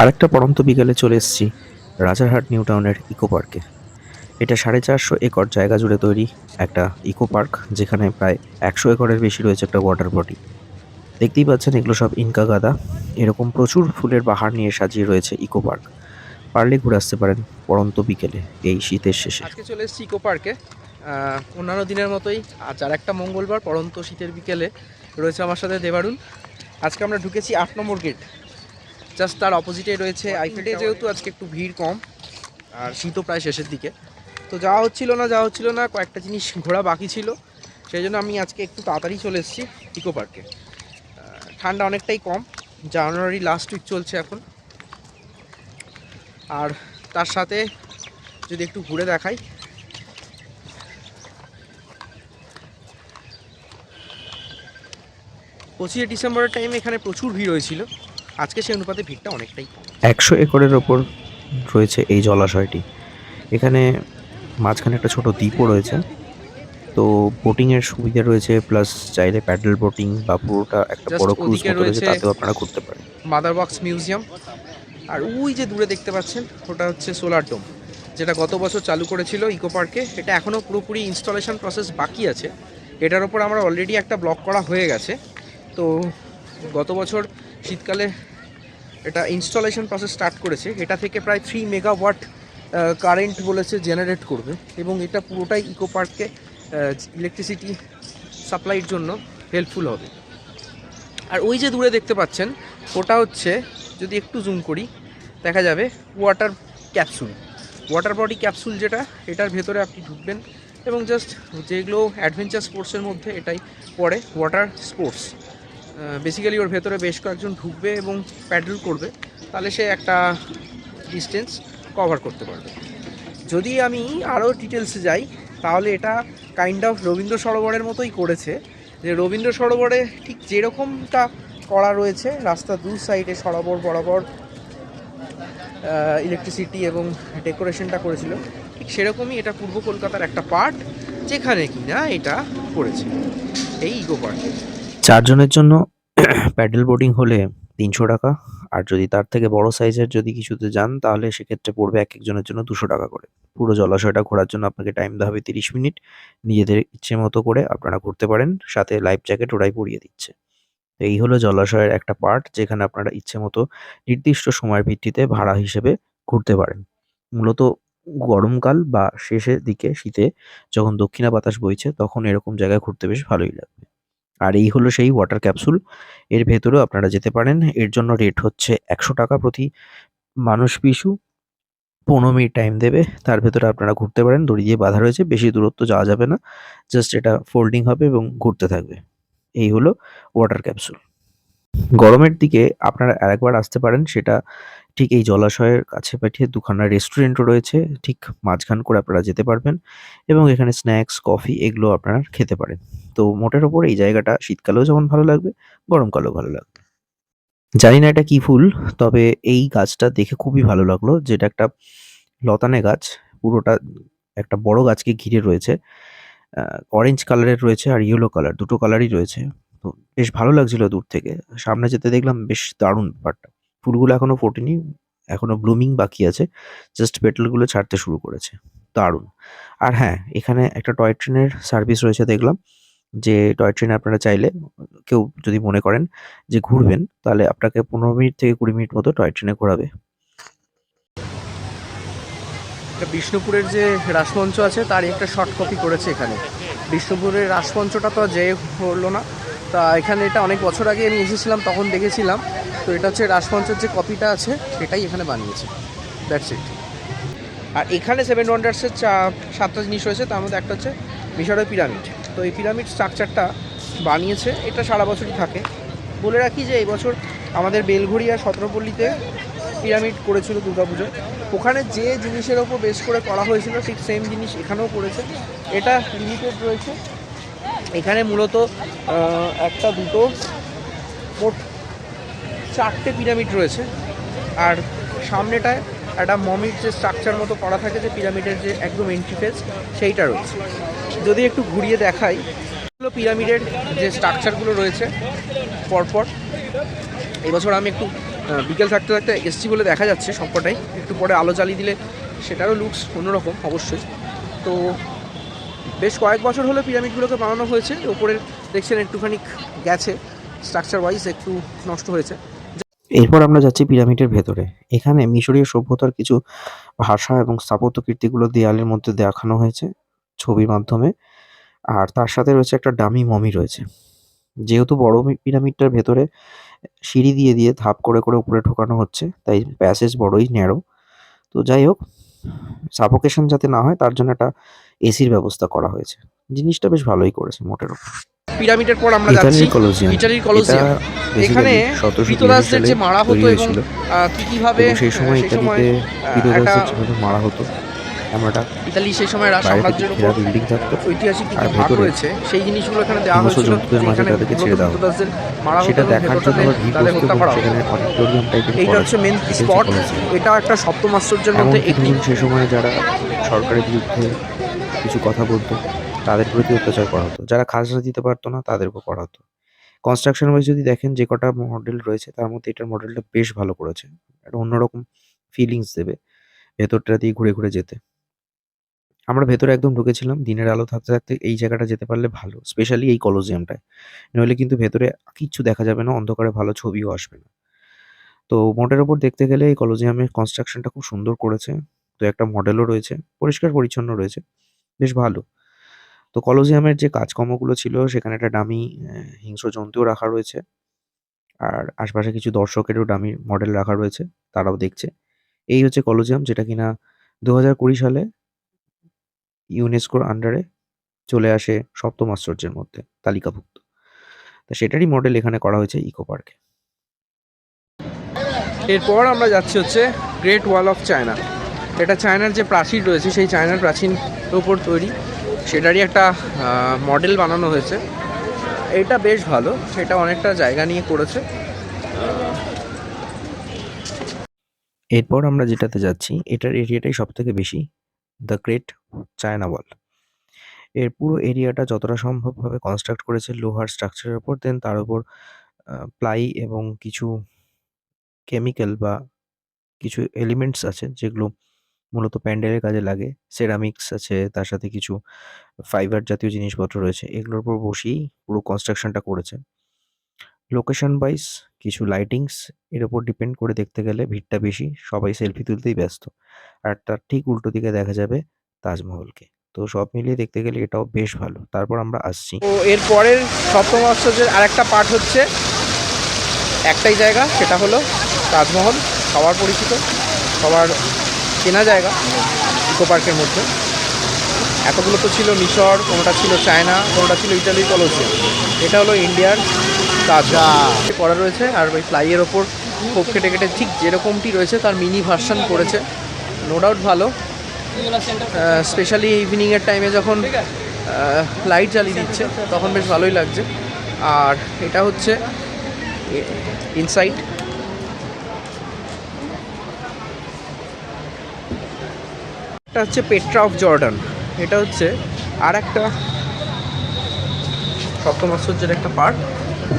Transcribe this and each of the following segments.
আরেকটা পড়ন্ত বিকেলে চলে এসেছি রাজারহাট নিউ টাউনের ইকো পার্কে। এটা সাড়ে চারশো একর জায়গা জুড়ে তৈরি একটা ইকো পার্ক, যেখানে প্রায় একশো একরের বেশি রয়েছে একটা ওয়াটার বডি দেখতেই পাচ্ছেন এগুলো সব ইনকা গাদা। এরকম প্রচুর ফুলের বাহার নিয়ে সাজিয়ে রয়েছে ইকো পার্ক। পারলে ঘুরে আসতে পারেন পড়ন্ত বিকেলে, এই শীতের শেষে। আজকে চলে এসেছি ইকো পার্কে। অন্যান্য দিনের মতোই আজ আর একটা মঙ্গলবার পরন্ত শীতের বিকেলে রয়েছে আমার সাথে দেবারুন আজকে আমরা ঢুকেছি আট নম্বর গেট জাস্ট তার অপোজিটে রয়েছে। আইফেটে যেহেতু আজকে একটু ভিড় কম আর শীতও প্রায় শেষের দিকে। তো যাওয়া হচ্ছিল না যাওয়া হচ্ছিল না কয়েকটা জিনিস ঘোরা বাকি ছিল। সেই জন্য আমি আজকে একটু তাড়াতাড়ি চলে এসেছি ইকো পার্কে ঠান্ডা অনেকটাই কম। জানুয়ারি লাস্ট উইক চলছে এখন। আর তার সাথে যদি একটু ঘুরে দেখাই। পঁচিশে ডিসেম্বরের টাইমে এখানে প্রচুর ভিড় হয়েছিল। আজকে সেই অনুপাতে ভিড়টা অনেকটাই একশো একরের ওপর রয়েছে এই জলাশয়টি। এখানে মাঝখানে একটা ছোট দ্বীপও রয়েছে। তো বোটিংয়ের সুবিধা রয়েছে প্লাস চাইলে প্যাডেল বোটিং বা পুরোটা একটা বড় ক্রুজ মতো রয়েছে রয়েছে- তাতেও আপনারা করতে পারেন। মাদার বক্স মিউজিয়াম আর ওই যে দূরে দেখতে পাচ্ছেন ওটা হচ্ছে সোলার ডোম যেটা গত বছর চালু করেছিল ইকো পার্কে এটা এখনও পুরোপুরি ইনস্টলেশন প্রসেস বাকি আছে। এটার ওপর আমরা অলরেডি একটা ব্লক করা হয়ে গেছে। তো গত বছর শীতকালে এটা ইনস্টলেশন প্রসেস স্টার্ট করেছে। এটা থেকে প্রায় থ্রি মেগাওয়াট কারেন্ট বলেছে জেনারেট করবে। এবং এটা পুরোটাই ইকো পার্ককে ইলেকট্রিসিটি সাপ্লাইয়ের জন্য হেল্পফুল হবে। আর ওই যে দূরে দেখতে পাচ্ছেন, ওটা হচ্ছে, যদি একটু জুম করি, দেখা যাবে water capsule water body capsule যেটা, এটার ভেতরে আপনি ঢুকবেন এবং জাস্ট যেগুলো অ্যাডভেঞ্চার স্পোর্টসের মধ্যে এটাই পড়ে ওয়াটার স্পোর্টস বেসিক্যালি ওর ভেতরে বেশ কয়েকজন ঢুকবে এবং প্যাডেল করবে, তাহলে সে একটা ডিস্টেন্স কভার করতে পারবে। যদি আমি আরও ডিটেলসে যাই, তাহলে এটা কাইন্ড অফ রবীন্দ্র সরোবরের মতোই করেছে, যে রবীন্দ্র সরোবরে ঠিক যেরকমটা করা রয়েছে, রাস্তা দু সাইডে সরোবর বরাবর ইলেকট্রিসিটি এবং ডেকোরেশনটা করেছিল, ঠিক সেরকমই এটা পূর্ব কলকাতার একটা পার্ট যেখানে কিনা এটা করেছে, এই ইকো পার্কে। চারজনের জন্য প্যাডেল বোর্ডিং হলে তিনশো টাকা, আর যদি তার থেকে বড় সাইজের যদি কিছুতে যান, তাহলে সেক্ষেত্রে পড়বে এক একজনের জন্য দুশো টাকা করে। পুরো জলাশয়টা ঘোরার জন্য আপনাকে টাইম দেওয়া হবে তিরিশ মিনিট। নিজেদের ইচ্ছে মতো করে আপনারা ঘুরতে পারেন, সাথে লাইফ জ্যাকেট ওরাই পরিয়ে দিচ্ছে। এই হলো জলাশয়ের একটা পার্ট যেখানে আপনারা ইচ্ছে মতো নির্দিষ্ট সময়ের ভিত্তিতে ভাড়া হিসেবে ঘুরতে পারেন। মূলত গরমকাল বা শেষের দিকে শীতে যখন দক্ষিণা বাতাস বইছে, তখন এরকম জায়গায় ঘুরতে বেশ ভালোই লাগবে। আর এই হলো সেই ওয়াটার ক্যাপসুল এর ভেতরেও আপনারা যেতে পারেন। এর জন্য রেট হচ্ছে একশো টাকা প্রতি মানুষ পিছু পনেরো মিনিট টাইম দেবে। তার ভেতরে আপনারা ঘুরতে পারেন। দড়ি দিয়ে বাঁধা রয়েছে। বেশি দূরত্ব যাওয়া যাবে না। জাস্ট এটা ফোল্ডিং হবে এবং ঘুরতে থাকবে। এই হলো ওয়াটার ক্যাপসুল গরমের দিকে আপনারা আরেকবার আসতে পারেন। সেটা ঠিক এই জলাশয়ের কাছে পাঠিয়ে দুখানা রেস্টুরেন্টও রয়েছে। ঠিক মাঝখান করে আপনারা যেতে পারবেন। এবং এখানে স্ন্যাক্স কফি এগুলো আপনারা খেতে পারেন। তো মোটের ওপর এই জায়গাটা শীতকালেও যেমন ভালো লাগবে, গরমকালেও ভালো লাগবে। জানি না এটা কি ফুল, তবে এই গাছটা দেখে খুবই ভালো লাগল, যেটা একটা লতানে গাছ, পুরোটা একটা বড় গাছকে ঘিরে রয়েছে অরেঞ্জ কালারের রয়েছে আর ইয়েলো কালার দুটো কালারই রয়েছে। তো বেশ ভালো লাগছিল দূর থেকে, সামনে যেতে দেখলাম বেশ দারুণ ব্যাপারটা। ফুলগুলো এখনও ফোটেনি, এখনও ব্লুমিং বাকি আছে জাস্ট পেটেলগুলো ছাড়তে শুরু করেছে, দারুণ। আর হ্যাঁ এখানে একটা টয় ট্রেনের সার্ভিস রয়েছে দেখলাম যে টয় ট্রেনে আপনারা চাইলে কেউ যদি মনে করেন যে ঘুরবেন তাহলে আপনাকে পনেরো মিনিট থেকে কুড়ি মিনিট মতো টয় ট্রেনে ঘোরাবে। বিষ্ণুপুরের যে রাসমঞ্চ আছে তারই একটা শর্ট কপি করেছে এখানে। বিষ্ণুপুরের রাসমঞ্চটা তো যে হলো না। তা এখানে এটা অনেক বছর আগে আমি এসেছিলাম তখন দেখেছিলাম। তো এটা হচ্ছে রাসমঞ্চের যে কপিটা আছে সেটাই এখানে বানিয়েছে। দ্যাটস ইট আর এখানে সেভেন ওয়ান্ডার্সের চা সাতটা জিনিস রয়েছে তার মধ্যে একটা হচ্ছে মিশরের পিরামিড। তো এই পিরামিড স্ট্রাকচারটা বানিয়েছে, এটা সারা বছরই থাকে। বলে রাখি যে এই বছর আমাদের বেলঘড়িয়া সতেরোপল্লীতে পিরামিড করেছিল দুর্গাপুজোয় ওখানে যে জিনিসের ওপর বেস করে করা হয়েছিল, ঠিক সেম জিনিস এখানেও করেছে। এটা লিমিটেড রয়েছে। এখানে মূলত একটা দুটো মোট চারটে পিরামিড রয়েছে। আর সামনেটায় একটা মমির যে স্ট্রাকচার মতো করা থাকে যে পিরামিডের যে একদম এন্ট্রি ফেস সেইটা রয়েছে। যদি একটু ঘুরিয়ে দেখাই পিরামিডের যে স্ট্রাকচারগুলো রয়েছে, পরপর। এবছর আমি একটু বিকেল থাকতে থাকতে এসছি বলে দেখা যাচ্ছে সবকটাই। একটু পরে আলো জ্বালিয়ে দিলে সেটারও লুকস অন্যরকম, অবশ্যই। তো বেশ কয়েক বছর হলো পিরামিডগুলোকে বানানো হয়েছে ওপরের দেখছেন একটুখানি গেছে স্ট্রাকচার ওয়াইজ একটু নষ্ট হয়েছে। এরপর আমরা যাচ্ছি পিরামিডের ভেতরে। এখানে মিশরীয় সভ্যতার কিছু ভাষা এবং স্থাপত্য কীর্তিগুলো দেয়ালের মধ্যে দেখানো হয়েছে। ছবির মাধ্যমে। আর তার সাথে রয়েছে একটা ডামি মমি রয়েছে। যেহেতু বড় পিরামিডটার ভেতরে সিঁড়ি দিয়ে দিয়ে ধাপ করে করে উপরে ঢোকানো হচ্ছে তাই প্যাসেজ বড়ই ন্যারো তো যাই হোক সাফোকেশন যাতে না হয় তার জন্য একটা এসির ব্যবস্থা করা হয়েছে। জিনিসটা বেশ ভালোই করেছে মোটের উপর। পিরামিডের পর আমরা যাচ্ছি। ইতালির ইটালির কলোসিয়াম এখানে কৃতদাসদের যে মারা হতো এবং কি কীভাবে সেই সময় ইতালিতে যেভাবে মারা হতো। ইতালি সেই সময় সাম্রাজ্যের উপর বিল্ডিং থাকতো। ঐতিহাসিক কিছু ভাগ রয়েছে সেই জিনিসগুলো এখানে দেওয়া হয়েছিল। মাঝে তাদেরকে ছেড়ে দেওয়া মারা সেটা দেখার জন্য তাদের বসতো হত্যা করা সেখানে অডিটোরিয়াম টাইপের এইটা হচ্ছে মেন স্পট এটা একটা সপ্তম আশ্চর্যের মধ্যে একটি ধরুন সে সময় যারা সরকারের বিরুদ্ধে কিছু কথা বলতো তাদের প্রতি অত্যাচার করা হতো। যারা খাজনা দিতে পারতো না তাদেরকেও করা হতো। কনস্ট্রাকশন ওয়াইজ যদি দেখেন যে কটা মডেল রয়েছে তার মধ্যে এটার মডেলটা বেশ ভালো করেছে। একটা অন্যরকম ফিলিংস দেবে। ভেতরটা দিয়ে ঘুরে ঘুরে যেতে। আমরা ভেতরে একদম ঢুকেছিলাম, দিনের আলো থাকতে থাকতে এই জায়গাটা যেতে পারলে ভালো স্পেশালি এই কলোজিয়ামটায় নইলে কিন্তু ভেতরে কিচ্ছু দেখা যাবে না, অন্ধকারে ভালো ছবিও আসবে না। তো মোটের ওপর দেখতে গেলে এই কলোজিয়ামের কনস্ট্রাকশনটা খুব সুন্দর করেছে। তো একটা মডেলও রয়েছে, পরিষ্কার পরিচ্ছন্ন রয়েছে, বেশ ভালো। তো কলোজিয়ামের যে কাজকর্মগুলো ছিল, সেখানে একটা ডামি হিংস্র জন্তুও রাখা রয়েছে। আর আশপাশে কিছু দর্শকেরও ডামি মডেল রাখা রয়েছে, তারাও দেখছে। এই হচ্ছে কলোজিয়াম যেটা কিনা দু হাজার কুড়ি সালে ইউনেস্কোর আন্ডারে চলে আসে সপ্তম আশ্চর্যের মধ্যে তালিকাভুক্ত। তা সেটারই মডেল এখানে করা হয়েছে ইকো পার্কে এরপর আমরা যাচ্ছি হচ্ছে গ্রেট ওয়াল অফ চায়না এটা চায়নার যে প্রাচীর রয়েছে সেই চায়নার প্রাচীন উপর তৈরি। সেটারই একটা মডেল বানানো হয়েছে। এটা বেশ ভালো সেটা অনেকটা জায়গা নিয়ে করেছে। এরপর আমরা যেটাতে যাচ্ছি এটার এরিয়াটাই সব থেকে বেশি দ্য গ্রেট চায়না ওয়াল এর পুরো এরিয়াটা যতটা সম্ভবভাবে কনস্ট্রাক্ট করেছে লোহার স্ট্রাকচারের উপর দেন তার উপর প্লাই এবং কিছু কেমিক্যাল বা কিছু এলিমেন্টস আছে যেগুলো মূলত প্যান্ডেলের কাজে লাগে। সেরামিক্স আছে, তার সাথে কিছু ফাইবার জাতীয় জিনিসপত্র রয়েছে, এগুলোর উপর বসেই পুরো কনস্ট্রাকশনটা করেছে। লোকেশন ওয়াইজ কিছু লাইটিংস এর উপর ডিপেন্ড করে দেখতে গেলে ভিড়টা বেশি, সবাই সেলফি তুলতেই ব্যস্ত। আর তার ঠিক উল্টো দিকে দেখা যাবে তাজমহলকে। তো সব মিলিয়ে দেখতে গেলে এটাও বেশ ভালো। তারপর আমরা আসছি। তো এর পরের সপ্তম আশ্চর্যের আরেকটা পার্ট হচ্ছে। একটাই জায়গা সেটা হলো তাজমহল সবার পরিচিত সবার চেনা জায়গা ইকো পার্কের মধ্যে। এতগুলো তো ছিল মিশর কোনোটা ছিল চায়না কোনোটা ছিল ইটালির কলোসিয়াম এটা হলো ইন্ডিয়ার তাজমহল। করা রয়েছে আর ওই ফ্লাইয়ের ওপর খোপ কেটে কেটে ঠিক যেরকমটি রয়েছে তার মিনি ভার্সন করেছে। নো ডাউট ভালো। স্পেশালি ইভিনিংয়ের টাইমে যখন লাইট জ্বালিয়ে দিচ্ছে তখন বেশ ভালোই লাগছে। আর এটা হচ্ছে ইনসাইট এটা হচ্ছে পেট্রা অফ জর্ডান এটা হচ্ছে আর একটা সপ্তম আশ্চর্যের একটা পার্ট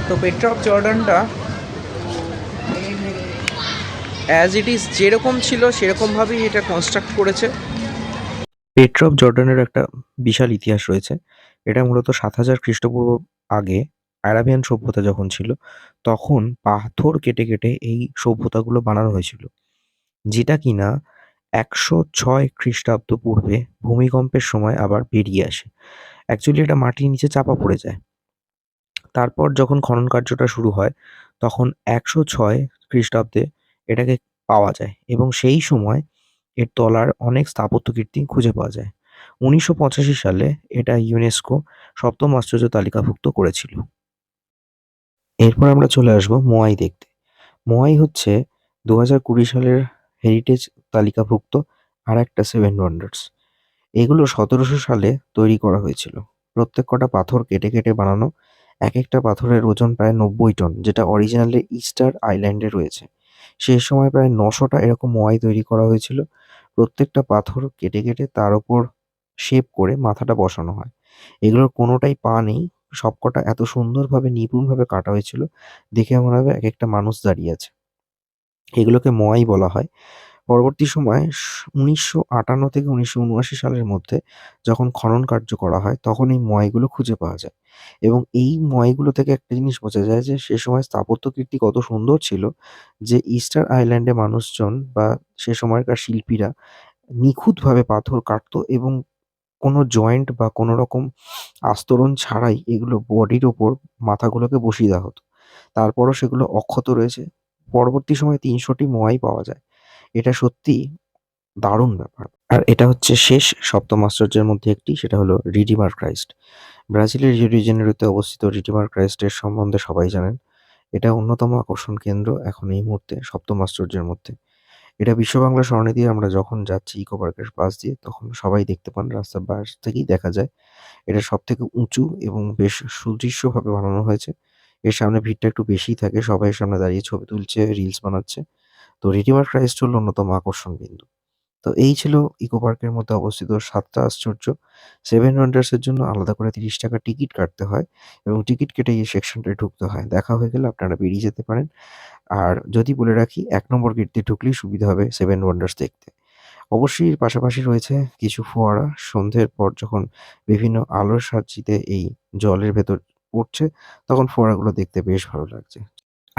তো পেট্রা অফ জর্ডানটা অ্যাজ ইট ইজ যেরকম ছিল সেরকমভাবেই এটা কনস্ট্রাক্ট করেছে। পেট্রা অফ জর্ডানের একটা বিশাল ইতিহাস রয়েছে। এটা মূলত সাত হাজার খ্রিস্টপূর্ব আগে আরাবিয়ান সভ্যতা যখন ছিল, তখন পাথর কেটে কেটে এই সভ্যতাগুলো বানানো হয়েছিল, যেটা কিনা একশো ছয় খ্রিস্টাব্দ পূর্বে ভূমিকম্পের সময় আবার বেরিয়ে আসে। অ্যাকচুয়ালি এটা মাটির নিচে চাপা পড়ে যায়। তারপর যখন খনন কার্যটা শুরু হয়, তখন একশো ছয় খ্রিস্টাব্দে এটাকে পাওয়া যায় এবং সেই সময় এর তলার অনেক স্থাপত্য কীর্তি খুঁজে পাওয়া যায়। উনিশশো পঁচাশি সালে এটা ইউনেস্কো সপ্তম আশ্চর্য তালিকাভুক্ত করেছিল। এরপর আমরা চলে আসব মোয়াই দেখতে। মোয়াই হচ্ছে দু হাজার কুড়ি সালের হেরিটেজ তালিকাভুক্ত আর একটা সেভেন ওয়ান্ডার্স এগুলো সতেরোশো সালে তৈরি করা হয়েছিল। প্রত্যেক কটা পাথর কেটে কেটে বানানো এক একটা পাথরের ওজন প্রায় নব্বই টন, যেটা অরিজিনালি ইস্টার আইল্যান্ডে রয়েছে। সেই সময় প্রায় নশোটা এরকম মোয়াই তৈরি করা হয়েছিল। প্রত্যেকটা পাথর কেটে কেটে তার ওপর শেপ করে মাথাটা বসানো হয়। এগুলোর কোনোটাই পা নেই, সবকটা এত সুন্দরভাবে, নিপুণভাবে কাটা হয়েছিল, দেখে মনে হবে এক একটা মানুষ দাঁড়িয়ে আছে। এগুলোকে মোয়াই বলা হয়। পরবর্তী সময়ে উনিশশো আটান্ন থেকে উনিশশো উনআশি সালের মধ্যে যখন খনন কার্য করা হয়, তখন এই ময়গুলো খুঁজে পাওয়া যায়। এবং এই ময়গুলো থেকে একটা জিনিস বোঝা যায় যে, সে সময় স্থাপত্য কীর্তি কত সুন্দর ছিল যে ইস্টার আইল্যান্ডে মানুষজন বা সে সময়কার শিল্পীরা নিখুঁতভাবে পাথর কাটতো এবং কোনো জয়েন্ট বা কোনো রকম আস্তরণ ছাড়াই এগুলো বডির ওপর মাথাগুলোকে বসিয়ে দেওয়া হতো। তারপরও সেগুলো অক্ষত রয়েছে। পরবর্তী সময়ে তিনশোটি মোয়াই পাওয়া যায়। এটা সত্যিই দারুণ ব্যাপার। আর এটা হচ্ছে শেষ সপ্তম আশ্চর্যের মধ্যে একটি, সেটা হলো রিডিমার ক্রাইস্ট। ব্রাজিলের রিও ডি জেনেরোতে অবস্থিত রিডিমার ক্রাইস্টের সম্বন্ধে সবাই জানেন। এটা অন্যতম আকর্ষণ কেন্দ্র এখন এই মুহূর্তে সপ্তম আশ্চর্যের মধ্যে। এটা বিশ্ব বাংলা সরণি দিয়ে আমরা যখন যাচ্ছি ইকো পার্কের পাশ দিয়ে, তখন সবাই দেখতে পান, রাস্তার পাশ থেকেই দেখা যায়। এটা সব থেকে উঁচু এবং বেশ সুদৃশ্যভাবে বানানো হয়েছে। এর সামনে ভিড়টা একটু বেশিই থাকে, সবাই সামনে দাঁড়িয়ে ছবি তুলছে, রিলস বানাচ্ছে। তো রিডিমার ক্রাইস্ট হলো অন্যতম আকর্ষণ বিন্দু। তো এই ছিল ইকো পার্কের মধ্যে অবস্থিত সাতটা আশ্চর্য। সেভেন ওয়ান্ডার্সের জন্য আলাদা করে তিরিশ টাকা টিকিট কাটতে হয় এবং টিকিট কেটে এই সেকশনটায় ঢুকতে হয়। দেখা হয়ে গেলে আপনারা বেরিয়ে যেতে পারেন। আর যদি বলে রাখি, এক নম্বর গেট দিয়ে ঢুকলেই সুবিধা হবে সেভেন ওয়ান্ডার্স দেখতে। অবশ্যই পাশাপাশি রয়েছে কিছু ফোয়ারা। সন্ধ্যের পর যখন বিভিন্ন আলোর সাহায্যে এই জলের ভেতর পড়ছে, তখন ফোয়ারাগুলো দেখতে বেশ ভালো লাগছে।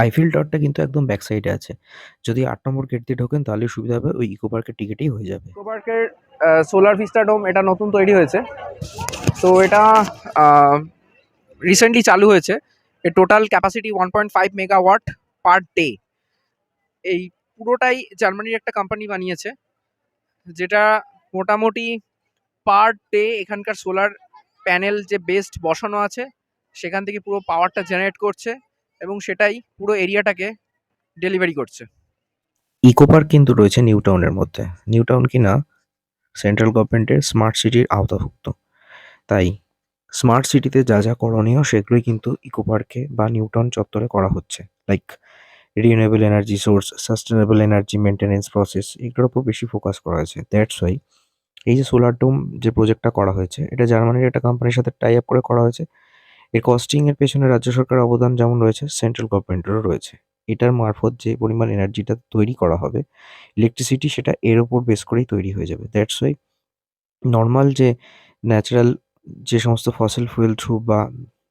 আইফিল টাওয়ারটা কিন্তু একদম ব্যাক সাইডে আছে। যদি আট নম্বর গেট দিয়ে ঢোকেন, তাহলে সুবিধা হবে ওই ইকো পার্কের টিকিটেই হয়ে যাবে। ইকো পার্কের সোলার ভিস্টা ডোম এটা নতুন তৈরি হয়েছে। তো এটা রিসেন্টলি চালু হয়েছে। এর total capacity one point five megawatt per day এই পুরোটাই জার্মানির একটা কোম্পানি বানিয়েছে, যেটা মোটামুটি পার ডে এখানকার সোলার প্যানেল যে বেস্ট বসানো আছে, সেখান থেকে পুরো পাওয়ারটা জেনারেট করছে। এবং সেটাই পুরো এরিয়াটাকে ডেলিভারি করছে। ইকো পার্ক কিন্তু রয়েছে নিউ টাউনের মধ্যে। নিউ টাউন কিনা সেন্ট্রাল গভর্নমেন্টের স্মার্ট সিটির আওতাভুক্ত। তাই স্মার্ট সিটিতে যা যা করণীয় সেগুলোই কিন্তু ইকো পার্কে বা নিউ টাউন চত্বরে করা হচ্ছে। Like renewable energy source sustainable energy maintenance process এগুলোর উপর বেশি ফোকাস করা হয়েছে। দ্যাটস ওয়াই এই যে সোলার ডোম যে প্রজেক্টটা করা হয়েছে, এটা জার্মানির একটা কোম্পানির সাথে টাই আপ করে করা হয়েছে। এর কস্টিং এর পেছনে রাজ্য সরকারের অবদান যেমন রয়েছে সেন্ট্রাল গভর্নমেন্টেরও রয়েছে। এটার মারফত যে পরিমাণ এনার্জিটা তৈরি করা হবে ইলেকট্রিসিটি সেটা এর ওপর বেস করেই তৈরি হয়ে যাবে। দ্যাটস ওয়াই নর্মাল যে ন্যাচারাল যে সমস্ত ফসিল ফুয়েল থ্রু বা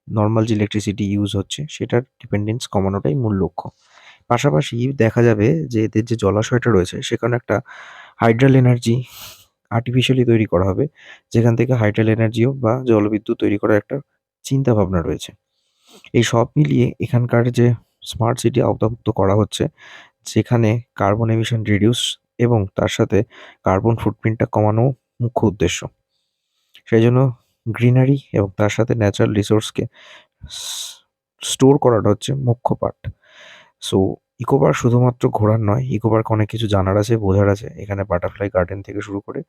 নর্মাল যে ইলেকট্রিসিটি ইউজ হচ্ছে, সেটার ডিপেন্ডেন্স কমানোটাই মূল লক্ষ্য। পাশাপাশি দেখা যাবে যে এদের যে জলাশয়টা রয়েছে, সেখানে একটা হাইড্রাল এনার্জি আর্টিফিশিয়ালি তৈরি করা হবে। যেখান থেকে হাইড্রাল এনার্জিও বা জলবিদ্যুৎ তৈরি করার একটা চিন্তা ভাবনা রয়েছে। এই সব মিলিয়ে এখানকার যে স্মার্ট সিটি আওতাভুক্ত করা হচ্ছে, যেখানে কার্বন এমিশন রিডিউস এবং তার সাথে কার্বন ফুটপ্রিন্টটা কমানো মুখ্য উদ্দেশ্য। সেই জন্য গ্রিনারি এবং তার সাথে ন্যাচারাল রিসোর্সকে স্টোর করাটা হচ্ছে মুখ্য পার্ট সো ইকো পার্ক শুধুমাত্র ঘোরার নয় ইকো পার্ক অনেক কিছু জানার আছে, বোঝার আছে। এখানে বাটারফ্লাই গার্ডেন থেকে শুরু করে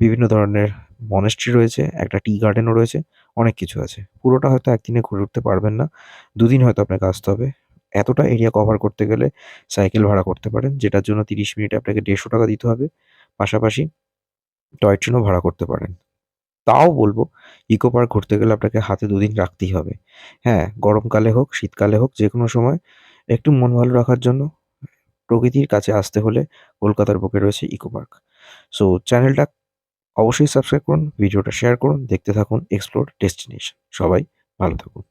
বিভিন্ন ধরনের মনেস্ট্রি রয়েছে, একটা টি গার্ডেনও রয়েছে, অনেক কিছু আছে। পুরোটা হয়তো একদিনে ঘুরে উঠতে পারবেন না, দুদিন হয়তো আপনাকে আসতে হবে। এতটা এরিয়া কভার করতে গেলে সাইকেল ভাড়া করতে পারেন, যেটার জন্য তিরিশ মিনিটে আপনাকে দেড়শো টাকা দিতে হবে। পাশাপাশি টয় ট্রেনও ভাড়া করতে পারেন। তাও বলব ইকো পার্ক ঘুরতে গেলে আপনাকে হাতে দুদিন রাখতেই হবে। হ্যাঁ গরমকালে হোক, শীতকালে হোক যে কোনো সময় একটু মন ভালো রাখার জন্য প্রকৃতির কাছে আসতে হলে কলকাতার বুকে রয়েছে ইকো পার্ক সো চ্যানেলটা অবশ্যই সাবস্ক্রাইব করুন ভিডিওটা শেয়ার করুন, দেখতে থাকুন এক্সপ্লোর ডেস্টিনেশন সবাই ভালো থাকুন।